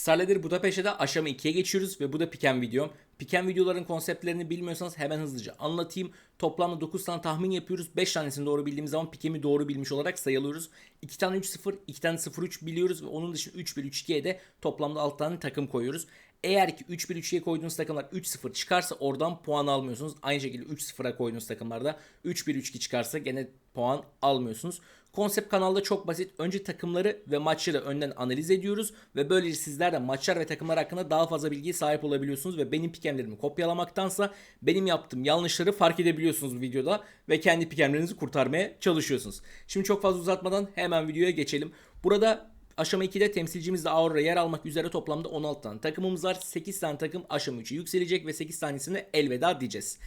Starleader Budapeşte'de aşama 2'ye geçiyoruz ve bu da Piken videom. Piken videoların konseptlerini bilmiyorsanız hemen hızlıca anlatayım. Toplamda 9 tane tahmin yapıyoruz. 5 tanesini doğru bildiğimiz zaman Pikem'i doğru bilmiş olarak sayılıyoruz. 2 tane 3-0, 2 tane 0-3 biliyoruz ve onun dışında 3-1-3-2'ye de toplamda 6 tane takım koyuyoruz. Eğer ki 3-1-3'ye koyduğunuz takımlar 3-0 çıkarsa oradan puan almıyorsunuz. Aynı şekilde 3-0'a koyduğunuz takımlarda 3-1-3-2 çıkarsa gene puan almıyorsunuz. Konsept kanalda çok basit. Önce takımları ve maçları önden analiz ediyoruz ve böylece sizler de maçlar ve takımlar hakkında daha fazla bilgiye sahip olabiliyorsunuz ve benim pikemlerimi kopyalamaktansa benim yaptığım yanlışları fark edebiliyorsunuz bu videoda ve kendi pikemlerinizi kurtarmaya çalışıyorsunuz. Şimdi çok fazla uzatmadan hemen videoya geçelim. Burada Aşama 2'de temsilcimizde Aurora yer almak üzere toplamda 16 tane takımımız var. 8 tane takım aşama 3'e yükselecek ve 8 tanesine elveda diyeceğiz.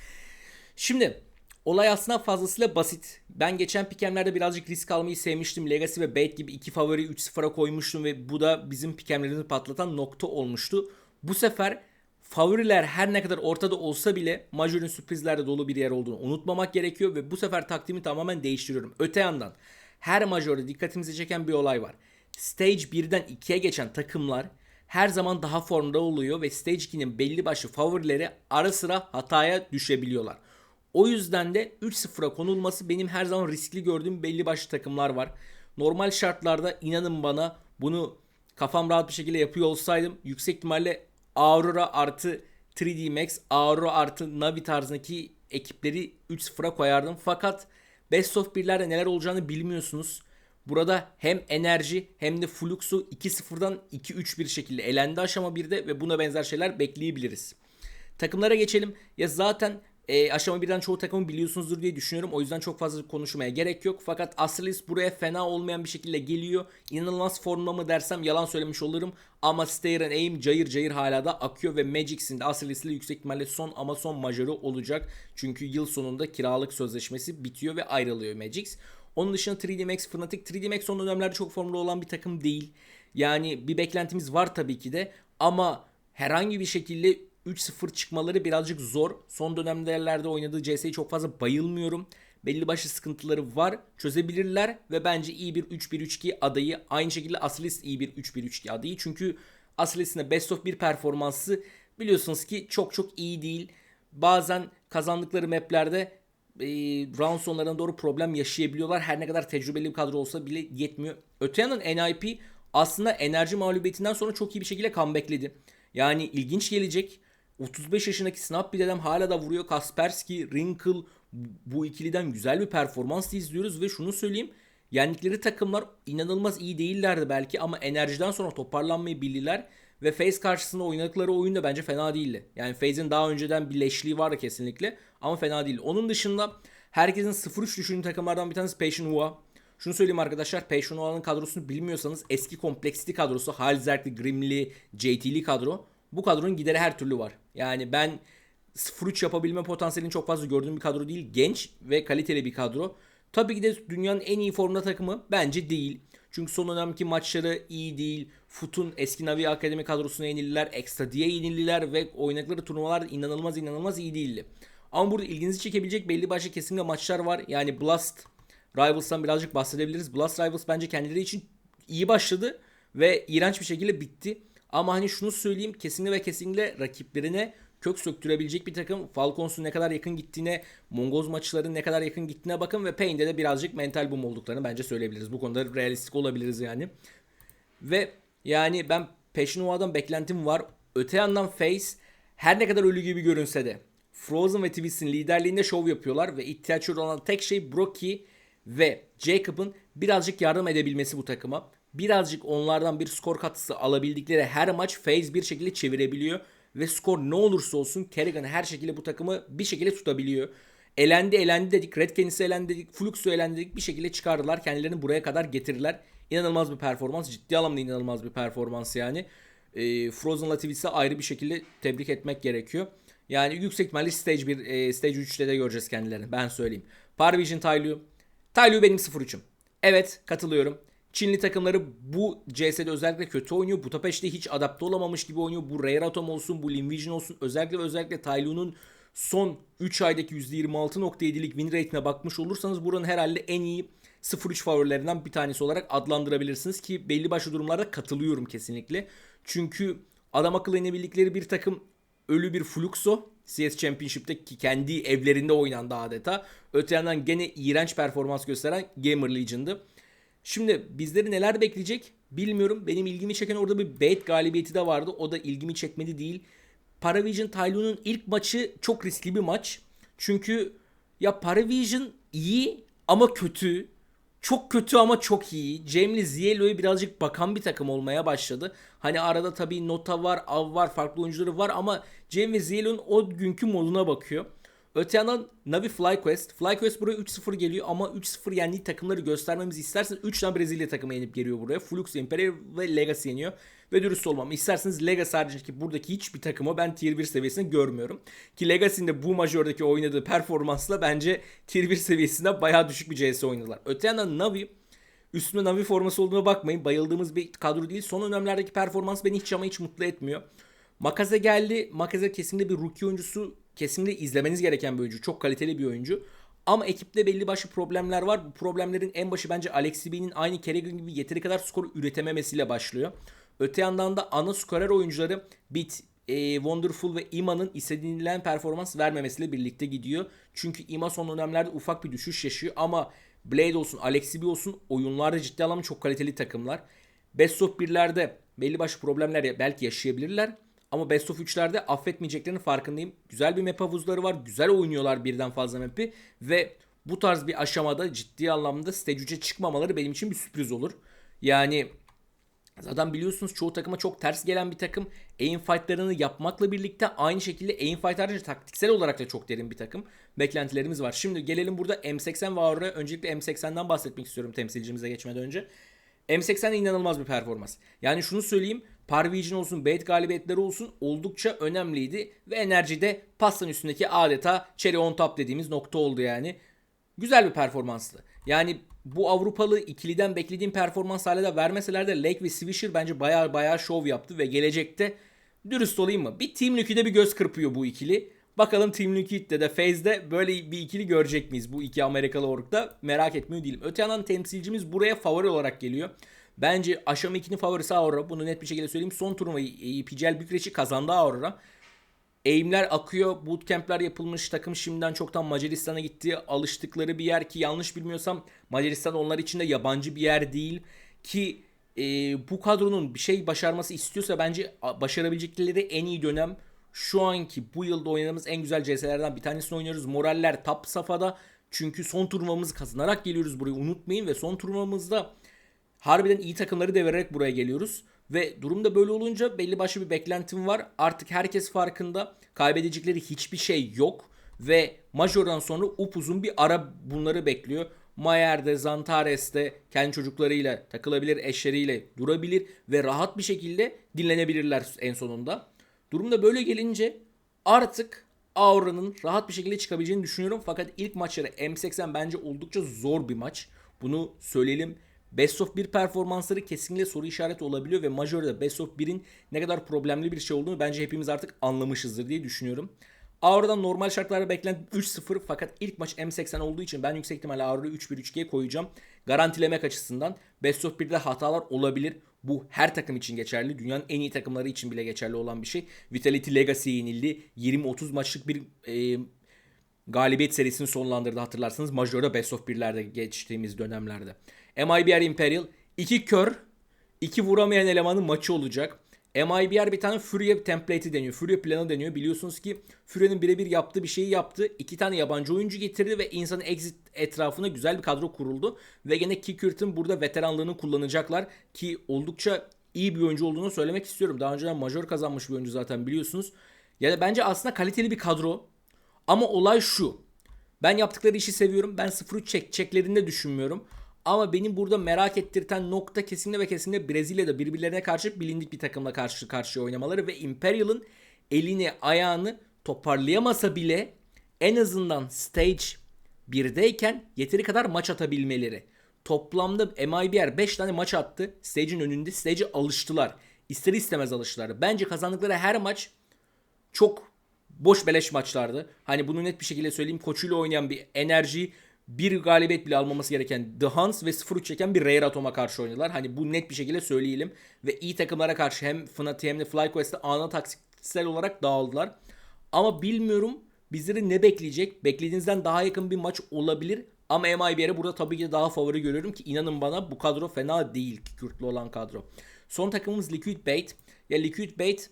Şimdi olay aslında fazlasıyla basit. Ben geçen pikemlerde birazcık risk almayı sevmiştim. Legacy ve Bait gibi iki favori 3-0'a koymuştum ve bu da bizim pikemlerimizi patlatan nokta olmuştu. Bu sefer favoriler her ne kadar ortada olsa bile Major'un sürprizlerle dolu bir yer olduğunu unutmamak gerekiyor ve bu sefer taktiğimi tamamen değiştiriyorum. Öte yandan her Major'da dikkatimizi çeken bir olay var. Stage 1'den 2'ye geçen takımlar her zaman daha formda oluyor ve Stage 2'nin belli başlı favorileri ara sıra hataya düşebiliyorlar. O yüzden de 3-0'a konulması benim her zaman riskli gördüğüm belli başlı takımlar var. Normal şartlarda inanın bana bunu kafam rahat bir şekilde yapıyor olsaydım yüksek ihtimalle Aurora artı 3D Max, Aurora artı Navi tarzındaki ekipleri 3-0'a koyardım. Fakat Best of 1'lerde neler olacağını bilmiyorsunuz. Burada hem enerji hem de Flux'u 2-0'dan 2-3 bir şekilde elendi aşama 1'de ve buna benzer şeyler bekleyebiliriz. Takımlara geçelim. Ya zaten e, aşama birden çoğu takımı biliyorsunuzdur diye düşünüyorum. O yüzden çok fazla konuşmaya gerek yok. Fakat Astralis buraya fena olmayan bir şekilde geliyor. İnanılmaz formda mı dersem yalan söylemiş olurum. Ama Stay and Aim cayır cayır hala da akıyor ve Magic'sin de Astralis ile yüksek ihtimalle son ama son majörü olacak. Çünkü yıl sonunda kiralık sözleşmesi bitiyor ve ayrılıyor Magix. Onun dışında 3D Max Fnatic. 3D Max son dönemlerde çok formda olan bir takım değil. Yani bir beklentimiz var tabii ki de. Ama herhangi bir şekilde 3-0 çıkmaları birazcık zor. Son dönemlerde oynadığı CS'ye çok fazla bayılmıyorum. Belli başlı sıkıntıları var. Çözebilirler ve bence iyi bir 3-1-3-2 adayı. Aynı şekilde Asilis iyi bir 3-1-3-2 adayı. Çünkü Asilis'in de best of 1 performansı biliyorsunuz ki çok çok iyi değil. Bazen kazandıkları maplerde e, round sonlarına doğru problem yaşayabiliyorlar. Her ne kadar tecrübeli bir kadro olsa bile yetmiyor. Öte yandan NIP aslında enerji mağlubiyetinden sonra çok iyi bir şekilde comebackledi. Yani ilginç gelecek. 35 yaşındaki Snap bir dedem hala da vuruyor. Kaspersky, Wrinkle bu ikiliden güzel bir performans izliyoruz ve şunu söyleyeyim. Yendikleri takımlar inanılmaz iyi değillerdi belki ama enerjiden sonra toparlanmayı bildiler ve FaZe karşısında oynadıkları oyun da bence fena değildi. Yani FaZe'in daha önceden bir leşliği vardı kesinlikle ama fena değil. Onun dışında herkesin 0-3 düşündüğü takımlardan bir tanesi Passion Hua. Şunu söyleyeyim arkadaşlar Passion Hua'nın kadrosunu bilmiyorsanız eski Complexity kadrosu Halzerk'li, Grimli, JT'li kadro. Bu kadronun gideri her türlü var. Yani ben 0-3 yapabilme potansiyelini çok fazla gördüğüm bir kadro değil. Genç ve kaliteli bir kadro. Tabii ki de dünyanın en iyi formda takımı bence değil. Çünkü son dönemki maçları iyi değil. Foot'un eski Navi Akademi kadrosuna yenildiler. Extra diye yenildiler ve oynadıkları turnuvalar inanılmaz inanılmaz iyi değildi. Ama burada ilginizi çekebilecek belli başlı kesinlikle maçlar var. Yani Blast Rivals'tan birazcık bahsedebiliriz. Blast Rivals bence kendileri için iyi başladı ve iğrenç bir şekilde bitti. Ama hani şunu söyleyeyim kesinlikle ve kesinlikle rakiplerine kök söktürebilecek bir takım. Falcons'un ne kadar yakın gittiğine, Mongoz maçların ne kadar yakın gittiğine bakın ve Pain'de de birazcık mental boom olduklarını bence söyleyebiliriz. Bu konuda realistik olabiliriz yani. Ve yani ben Peşinova'dan beklentim var. Öte yandan Face her ne kadar ölü gibi görünse de Frozen ve Twist'in liderliğinde şov yapıyorlar ve ihtiyaçları olan tek şey Brocky ve Jacob'ın birazcık yardım edebilmesi bu takıma. Birazcık onlardan bir skor katısı alabildikleri her maç FaZe bir şekilde çevirebiliyor ve skor ne olursa olsun Kerrigan her şekilde bu takımı bir şekilde tutabiliyor. Elendi elendi dedik. Red Canis'i elendi dedik. Flux'u elendi dedik. Bir şekilde çıkardılar. Kendilerini buraya kadar getirdiler. İnanılmaz bir performans. Ciddi anlamda inanılmaz bir performans yani. E, Frozen'la Twist'i ayrı bir şekilde tebrik etmek gerekiyor. Yani yüksek ihtimalle Stage 1, e, Stage 3'te de göreceğiz kendilerini. Ben söyleyeyim. Parvision Taylu. Taylu benim 0-3'üm. Evet katılıyorum. Çinli takımları bu CS'de özellikle kötü oynuyor. Budapest'te hiç adapte olamamış gibi oynuyor. Bu Rare Atom olsun, bu Linvision olsun. Özellikle özellikle Taylu'nun son 3 aydaki %26.7'lik win rate'ine bakmış olursanız buranın herhalde en iyi 0-3 favorilerinden bir tanesi olarak adlandırabilirsiniz ki belli başlı durumlarda katılıyorum kesinlikle. Çünkü adam akıllı yenebildikleri bir takım ölü bir Fluxo. CS Championship'te ki kendi evlerinde oynandı adeta. Öte yandan gene iğrenç performans gösteren Gamer Legion'dı. Şimdi bizleri neler bekleyecek bilmiyorum. Benim ilgimi çeken orada bir bait galibiyeti de vardı. O da ilgimi çekmedi değil. Paravision Taylu'nun ilk maçı çok riskli bir maç. Çünkü ya Paravision iyi ama kötü. Çok kötü ama çok iyi. Cemli Zielo'ya birazcık bakan bir takım olmaya başladı. Hani arada tabii Nota var, Av var, farklı oyuncuları var ama Cem ve Zielo'nun o günkü moduna bakıyor. Öte yandan Navi FlyQuest. FlyQuest buraya 3-0 geliyor ama 3-0 yendiği takımları göstermemizi isterseniz 3 tane Brezilya takımı yenip geliyor buraya. Flux, Imperial ve Legacy yeniyor. Ve dürüst olmam. İsterseniz Legacy haricindeki buradaki hiçbir takımı ben Tier 1 seviyesinde görmüyorum. Ki Legacy'nin de bu majördeki oynadığı performansla bence Tier 1 seviyesinde bayağı düşük bir CS oynadılar. Öte yandan Navi Üstünde Navi forması olduğuna bakmayın. Bayıldığımız bir kadro değil. Son dönemlerdeki performans beni hiç ama hiç mutlu etmiyor. Makaze geldi. Makaze kesinlikle bir rookie oyuncusu. Kesinlikle izlemeniz gereken bir oyuncu. Çok kaliteli bir oyuncu. Ama ekipte belli başlı problemler var. Bu problemlerin en başı bence Alex B'nin aynı Kerrigan gibi yeteri kadar skor üretememesiyle başlıyor. Öte yandan da ana skorer oyuncuları Bit, e, Wonderful ve Ima'nın istenilen performans vermemesiyle birlikte gidiyor. Çünkü Ima son dönemlerde ufak bir düşüş yaşıyor ama Blade olsun, Alex B olsun oyunlarda ciddi anlamda çok kaliteli takımlar. Best of 1'lerde belli başlı problemler belki yaşayabilirler. Ama Best of 3'lerde affetmeyeceklerinin farkındayım. Güzel bir map havuzları var. Güzel oynuyorlar birden fazla map'i. Ve bu tarz bir aşamada ciddi anlamda stage 3'e çıkmamaları benim için bir sürpriz olur. Yani Zaten biliyorsunuz çoğu takıma çok ters gelen bir takım. Aim fightlarını yapmakla birlikte aynı şekilde aim fight haricinde taktiksel olarak da çok derin bir takım. Beklentilerimiz var. Şimdi gelelim burada M80 ve. Öncelikle M80'den bahsetmek istiyorum temsilcimize geçmeden önce. M80 inanılmaz bir performans. Yani şunu söyleyeyim. Parvision olsun, Bait galibiyetleri olsun oldukça önemliydi. Ve enerjide pastanın üstündeki adeta cherry on top dediğimiz nokta oldu yani. Güzel bir performanstı. Yani bu Avrupalı ikiliden beklediğim performans hala da vermeseler de Lake ve Swisher bence baya baya şov yaptı ve gelecekte dürüst olayım mı? Bir Team Liquid'e bir göz kırpıyor bu ikili. Bakalım Team Liquid'de de FaZe'de böyle bir ikili görecek miyiz bu iki Amerikalı orkta merak etmiyor değilim. Öte yandan temsilcimiz buraya favori olarak geliyor. Bence aşama 2'nin favorisi Aurora. Bunu net bir şekilde söyleyeyim. Son turnuvayı PGL Bükreş'i kazandı Aurora. Eğimler akıyor. Bootcamp'ler yapılmış. Takım şimdiden çoktan Macaristan'a gitti. Alıştıkları bir yer ki yanlış bilmiyorsam Macaristan onlar için de yabancı bir yer değil. Ki e, bu kadronun bir şey başarması istiyorsa bence başarabilecekleri en iyi dönem şu anki bu yılda oynadığımız en güzel CS'lerden bir tanesini oynuyoruz. Moraller top safhada. Çünkü son turnuvamızı kazanarak geliyoruz buraya unutmayın ve son turnuvamızda harbiden iyi takımları devirerek buraya geliyoruz. Ve durumda böyle olunca belli başlı bir beklentim var. Artık herkes farkında. Kaybedecekleri hiçbir şey yok. Ve Major'dan sonra upuzun bir ara bunları bekliyor. Mayer'de, Zantares'te kendi çocuklarıyla takılabilir, eşleriyle durabilir ve rahat bir şekilde dinlenebilirler en sonunda. Durumda böyle gelince artık Aura'nın rahat bir şekilde çıkabileceğini düşünüyorum. Fakat ilk maçları M80 bence oldukça zor bir maç. Bunu söyleyelim. Best of 1 performansları kesinlikle soru işareti olabiliyor ve Major'da Best of 1'in ne kadar problemli bir şey olduğunu bence hepimiz artık anlamışızdır diye düşünüyorum. Aura'dan normal şartlarda beklenti 3-0 fakat ilk maç M80 olduğu için ben yüksek ihtimalle Aura'yı 3-1-3-2'ye koyacağım. Garantilemek açısından Best of 1'de hatalar olabilir. Bu her takım için geçerli. Dünyanın en iyi takımları için bile geçerli olan bir şey. Vitality Legacy'ye yenildi. 20-30 maçlık bir e, galibiyet serisini sonlandırdı hatırlarsanız. Major'a Best of 1'lerde geçtiğimiz dönemlerde. MIBR Imperial iki kör, iki vuramayan elemanın maçı olacak. MIBR bir tane Fury template'i deniyor. Fury planı deniyor. Biliyorsunuz ki Fury'nin birebir yaptığı bir şeyi yaptı. İki tane yabancı oyuncu getirdi ve insanın exit etrafına güzel bir kadro kuruldu. Ve gene Kickert'ın burada veteranlığını kullanacaklar. Ki oldukça iyi bir oyuncu olduğunu söylemek istiyorum. Daha önceden major kazanmış bir oyuncu zaten biliyorsunuz. Yani bence aslında kaliteli bir kadro. Ama olay şu. Ben yaptıkları işi seviyorum. Ben 0-3 çek, çeklerinde düşünmüyorum. Ama benim burada merak ettirten nokta kesinlikle ve kesinlikle Brezilya'da birbirlerine karşı bilindik bir takımla karşı karşıya oynamaları ve Imperial'ın elini ayağını toparlayamasa bile en azından stage 1'deyken yeteri kadar maç atabilmeleri. Toplamda MIBR 5 tane maç attı. Stage'in önünde. Stage'e alıştılar. İster istemez alıştılar. Bence kazandıkları her maç çok boş beleş maçlardı. Hani bunu net bir şekilde söyleyeyim. Koçuyla oynayan bir enerji bir galibiyet bile almaması gereken The Huns ve 0-3 çeken bir Rare Atom'a karşı oynadılar. Hani bu net bir şekilde söyleyelim. Ve iyi takımlara karşı hem Fnatic hem de FlyQuest'te ana taktiksel olarak dağıldılar. Ama bilmiyorum bizleri ne bekleyecek? Beklediğinizden daha yakın bir maç olabilir. Ama MIBR'e burada tabii ki daha favori görüyorum ki inanın bana bu kadro fena değil Kürtlü olan kadro. Son takımımız Liquid Bait. Ya Liquid Bait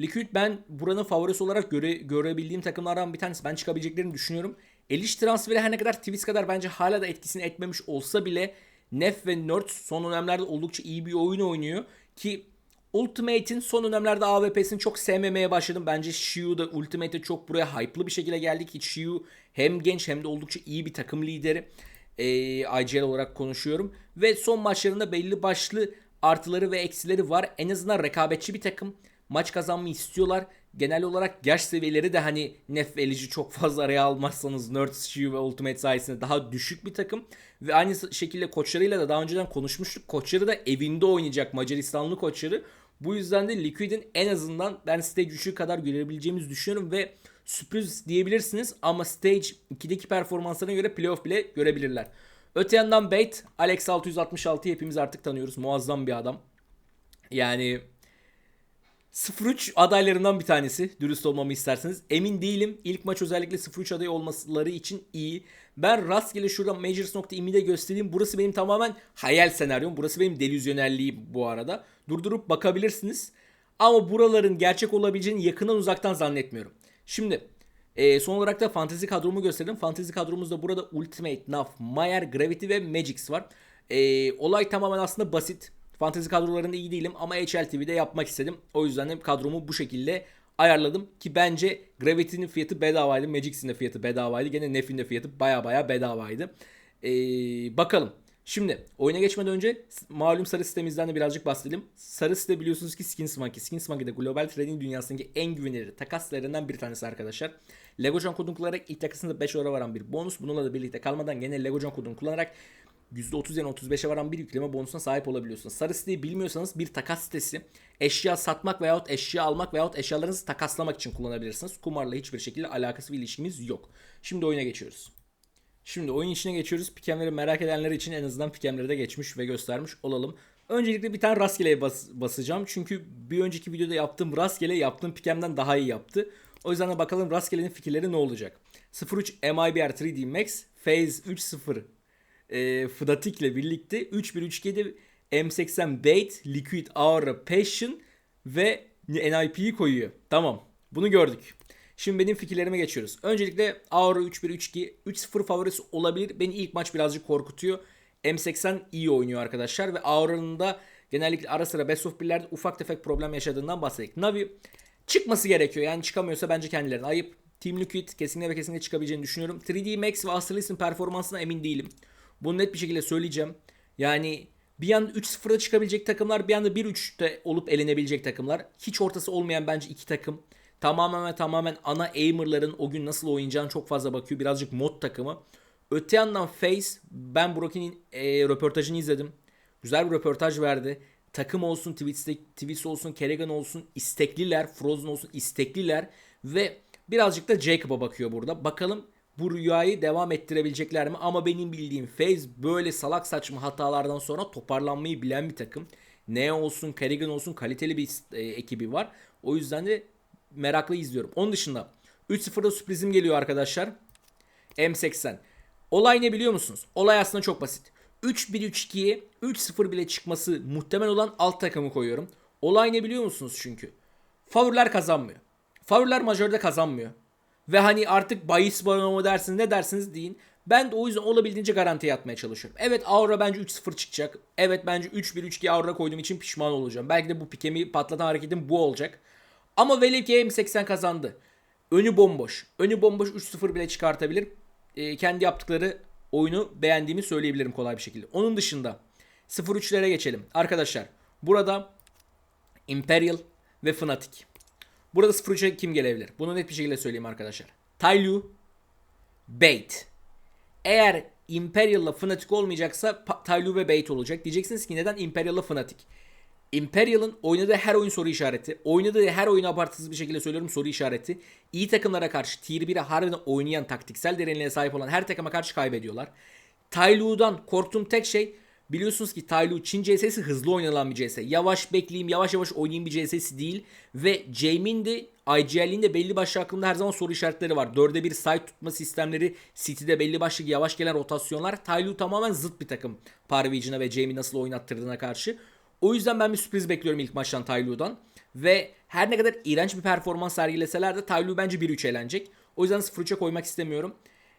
Liquid ben buranın favorisi olarak göre, görebildiğim takımlardan bir tanesi. Ben çıkabileceklerini düşünüyorum. Eliş transferi her ne kadar Twitch kadar bence hala da etkisini etmemiş olsa bile Nef ve Nerd son dönemlerde oldukça iyi bir oyun oynuyor. Ki Ultimate'in son dönemlerde AWP'sini çok sevmemeye başladım. Bence Shiu da Ultimate'e çok buraya hype'lı bir şekilde geldi ki Shiu hem genç hem de oldukça iyi bir takım lideri. Ee, IGL olarak konuşuyorum. Ve son maçlarında belli başlı artıları ve eksileri var. En azından rekabetçi bir takım. Maç kazanmayı istiyorlar. Genel olarak yaş seviyeleri de hani Nef ve çok fazla araya almazsanız Nerd, Shiu ve Ultimate sayesinde daha düşük bir takım. Ve aynı şekilde koçlarıyla da daha önceden konuşmuştuk. Koçları da evinde oynayacak Macaristanlı koçları. Bu yüzden de Liquid'in en azından ben Stage 3'ü kadar görebileceğimizi düşünüyorum ve sürpriz diyebilirsiniz ama Stage 2'deki performanslarına göre playoff bile görebilirler. Öte yandan Bait, Alex 666 hepimiz artık tanıyoruz. Muazzam bir adam. Yani 0-3 adaylarından bir tanesi. Dürüst olmamı isterseniz. Emin değilim. İlk maç özellikle 0-3 aday olmaları için iyi. Ben rastgele şurada Majors.im'i de göstereyim. Burası benim tamamen hayal senaryom. Burası benim delüzyonelliğim bu arada. Durdurup bakabilirsiniz. Ama buraların gerçek olabileceğini yakından uzaktan zannetmiyorum. Şimdi e, son olarak da fantezi kadromu gösterdim. Fantezi kadromuzda burada Ultimate, Naf, Mayer, Gravity ve Magix var. E, olay tamamen aslında basit. Fantezi kadrolarında iyi değilim ama HLTV'de yapmak istedim. O yüzden de kadromu bu şekilde ayarladım ki bence Gravity'nin fiyatı bedavaydı. Magix'in de fiyatı bedavaydı. Gene Nef'in de fiyatı baya baya bedavaydı. Ee, bakalım. Şimdi oyuna geçmeden önce malum sarı sitemizden de birazcık bahsedelim. Sarı site biliyorsunuz ki Skins Monkey. Skins Monkey de global trading dünyasındaki en güvenilir takas sitelerinden bir tanesi arkadaşlar. Legocan kodunu kullanarak ilk takasında 5 euro varan bir bonus. Bununla da birlikte kalmadan gene Legocan kodunu kullanarak %30 yani 35'e varan bir yükleme bonusuna sahip olabiliyorsunuz. Sarı siteyi bilmiyorsanız bir takas sitesi. Eşya satmak veyahut eşya almak veyahut eşyalarınızı takaslamak için kullanabilirsiniz. Kumarla hiçbir şekilde alakası ve ilişkimiz yok. Şimdi oyuna geçiyoruz. Şimdi oyun içine geçiyoruz. Pikemleri merak edenler için en azından pikemleri de geçmiş ve göstermiş olalım. Öncelikle bir tane rastgeleye bas basacağım. Çünkü bir önceki videoda yaptığım rastgele yaptığım pikemden daha iyi yaptı. O yüzden de bakalım rastgelenin fikirleri ne olacak. 03 MIBR 3D Max Phase 3.0 e, Fnatic ile birlikte 3-1-3-2'de M80 Bait, Liquid Aura Passion ve NIP'yi koyuyor. Tamam. Bunu gördük. Şimdi benim fikirlerime geçiyoruz. Öncelikle Aura 3-1-3-2 3-0 favorisi olabilir. Beni ilk maç birazcık korkutuyor. M80 iyi oynuyor arkadaşlar ve Aura'nın da genellikle ara sıra best of 1'lerde ufak tefek problem yaşadığından bahsettik. Navi çıkması gerekiyor. Yani çıkamıyorsa bence kendilerine ayıp. Team Liquid kesinlikle ve kesinlikle çıkabileceğini düşünüyorum. 3D Max ve Astralis'in performansına emin değilim. Bunu net bir şekilde söyleyeceğim. Yani bir anda 3-0'da çıkabilecek takımlar bir anda 1-3'te olup elenebilecek takımlar. Hiç ortası olmayan bence iki takım. Tamamen tamamen ana aimer'ların o gün nasıl oynayacağını çok fazla bakıyor. Birazcık mod takımı. Öte yandan Face ben Broki'nin e, röportajını izledim. Güzel bir röportaj verdi. Takım olsun, Twitch olsun, Kerrigan olsun istekliler. Frozen olsun istekliler. Ve birazcık da Jacob'a bakıyor burada. Bakalım bu rüyayı devam ettirebilecekler mi? Ama benim bildiğim FaZe böyle salak saçma hatalardan sonra toparlanmayı bilen bir takım. Ne olsun, Kerrigan olsun kaliteli bir e, ekibi var. O yüzden de meraklı izliyorum. Onun dışında 3-0'da sürprizim geliyor arkadaşlar. M80. Olay ne biliyor musunuz? Olay aslında çok basit. 3-1-3-2'ye 3-0 bile çıkması muhtemel olan alt takımı koyuyorum. Olay ne biliyor musunuz çünkü? Favoriler kazanmıyor. Favoriler majörde kazanmıyor. Ve hani artık bahis baronu mu dersiniz ne dersiniz deyin. Ben de o yüzden olabildiğince garantiye atmaya çalışıyorum. Evet Aura bence 3-0 çıkacak. Evet bence 3-1-3-2 Aura koyduğum için pişman olacağım. Belki de bu pikemi patlatan hareketim bu olacak. Ama velev ki M80 kazandı. Önü bomboş. Önü bomboş 3-0 bile çıkartabilir. E, kendi yaptıkları oyunu beğendiğimi söyleyebilirim kolay bir şekilde. Onun dışında 0-3'lere geçelim. Arkadaşlar burada Imperial ve Fnatic. Burada 0-3'e kim gelebilir? Bunu net bir şekilde söyleyeyim arkadaşlar. Taylu, Bait. Eğer Imperial'la Fnatic olmayacaksa Taylu ve Bait olacak. Diyeceksiniz ki neden Imperial'la Fnatic? Imperial'ın oynadığı her oyun soru işareti. Oynadığı her oyunu abartısız bir şekilde söylüyorum soru işareti. İyi takımlara karşı tier 1'e harbiden oynayan taktiksel derinliğe sahip olan her takıma karşı kaybediyorlar. Taylu'dan korktuğum tek şey biliyorsunuz ki Taylu Çin CS'si hızlı oynanılan bir CS. Yavaş bekleyeyim yavaş yavaş oynayayım bir CS'si değil. Ve Jame'in de IGL'in de belli başlı aklımda her zaman soru işaretleri var. Dörde bir site tutma sistemleri, City'de belli başlı yavaş gelen rotasyonlar. Taylu tamamen zıt bir takım Parvision'a ve Jamie nasıl oynattırdığına karşı. O yüzden ben bir sürpriz bekliyorum ilk maçtan Taylu'dan. Ve her ne kadar iğrenç bir performans sergileseler de Taylu bence 1-3 eğlenecek. O yüzden 0-3'e koymak istemiyorum.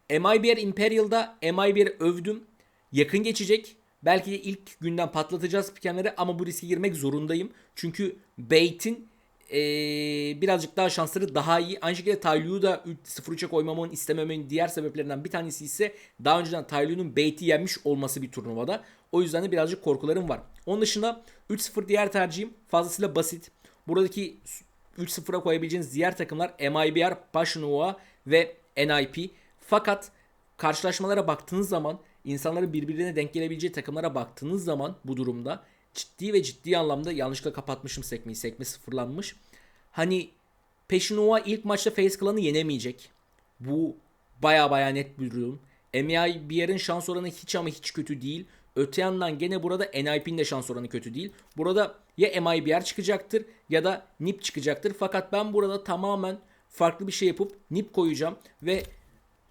MIBR Imperial'da MIBR övdüm. Yakın geçecek. Belki de ilk günden patlatacağız pikenleri ama bu riske girmek zorundayım. Çünkü Bait'in ee, birazcık daha şansları daha iyi. Aynı şekilde Taylu'yu da 0-3'e koymamın istememenin diğer sebeplerinden bir tanesi ise daha önceden Taylu'nun Bait'i yenmiş olması bir turnuvada. O yüzden de birazcık korkularım var. Onun dışında 3-0 diğer tercihim fazlasıyla basit. Buradaki 3-0'a koyabileceğiniz diğer takımlar MIBR, Passionova ve NIP. Fakat karşılaşmalara baktığınız zaman insanların birbirine denk gelebileceği takımlara baktığınız zaman bu durumda ciddi ve ciddi anlamda yanlışlıkla kapatmışım sekmeyi. Sekme sıfırlanmış. Hani Peşinova ilk maçta Face Clan'ı yenemeyecek. Bu baya baya net bir durum. MI bir yerin şans oranı hiç ama hiç kötü değil. Öte yandan gene burada NIP'nin de şans oranı kötü değil. Burada ya MIBR çıkacaktır ya da NIP çıkacaktır. Fakat ben burada tamamen farklı bir şey yapıp NIP koyacağım ve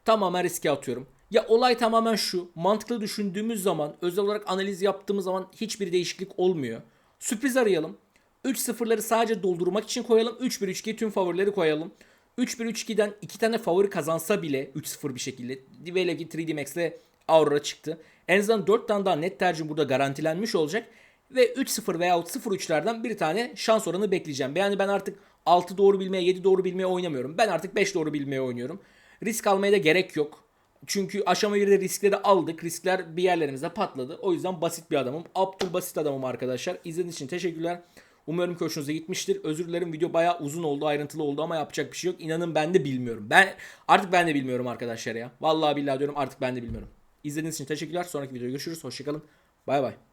tamamen riske atıyorum. Ya olay tamamen şu. Mantıklı düşündüğümüz zaman, özel olarak analiz yaptığımız zaman hiçbir değişiklik olmuyor. Sürpriz arayalım. 3-0'ları sadece doldurmak için koyalım. 3-1-3-2 tüm favorileri koyalım. 3-1-3-2'den 2 tane favori kazansa bile 3-0 bir şekilde. Velev ki 3D Max'le Aurora çıktı. En azından 4 tane daha net tercih burada garantilenmiş olacak. Ve 3-0 veya 0-3'lerden bir tane şans oranı bekleyeceğim. Yani ben artık 6 doğru bilmeye 7 doğru bilmeye oynamıyorum. Ben artık 5 doğru bilmeye oynuyorum. Risk almaya da gerek yok. Çünkü aşama 1'de riskleri aldık. Riskler bir yerlerimizde patladı. O yüzden basit bir adamım. Abdül basit adamım arkadaşlar. İzlediğiniz için teşekkürler. Umarım ki hoşunuza gitmiştir. Özür dilerim video bayağı uzun oldu, ayrıntılı oldu ama yapacak bir şey yok. İnanın ben de bilmiyorum. Ben artık ben de bilmiyorum arkadaşlar ya. Vallahi billahi diyorum artık ben de bilmiyorum. İzlediğiniz için teşekkürler. Sonraki videoda görüşürüz. Hoşçakalın. Bay bay.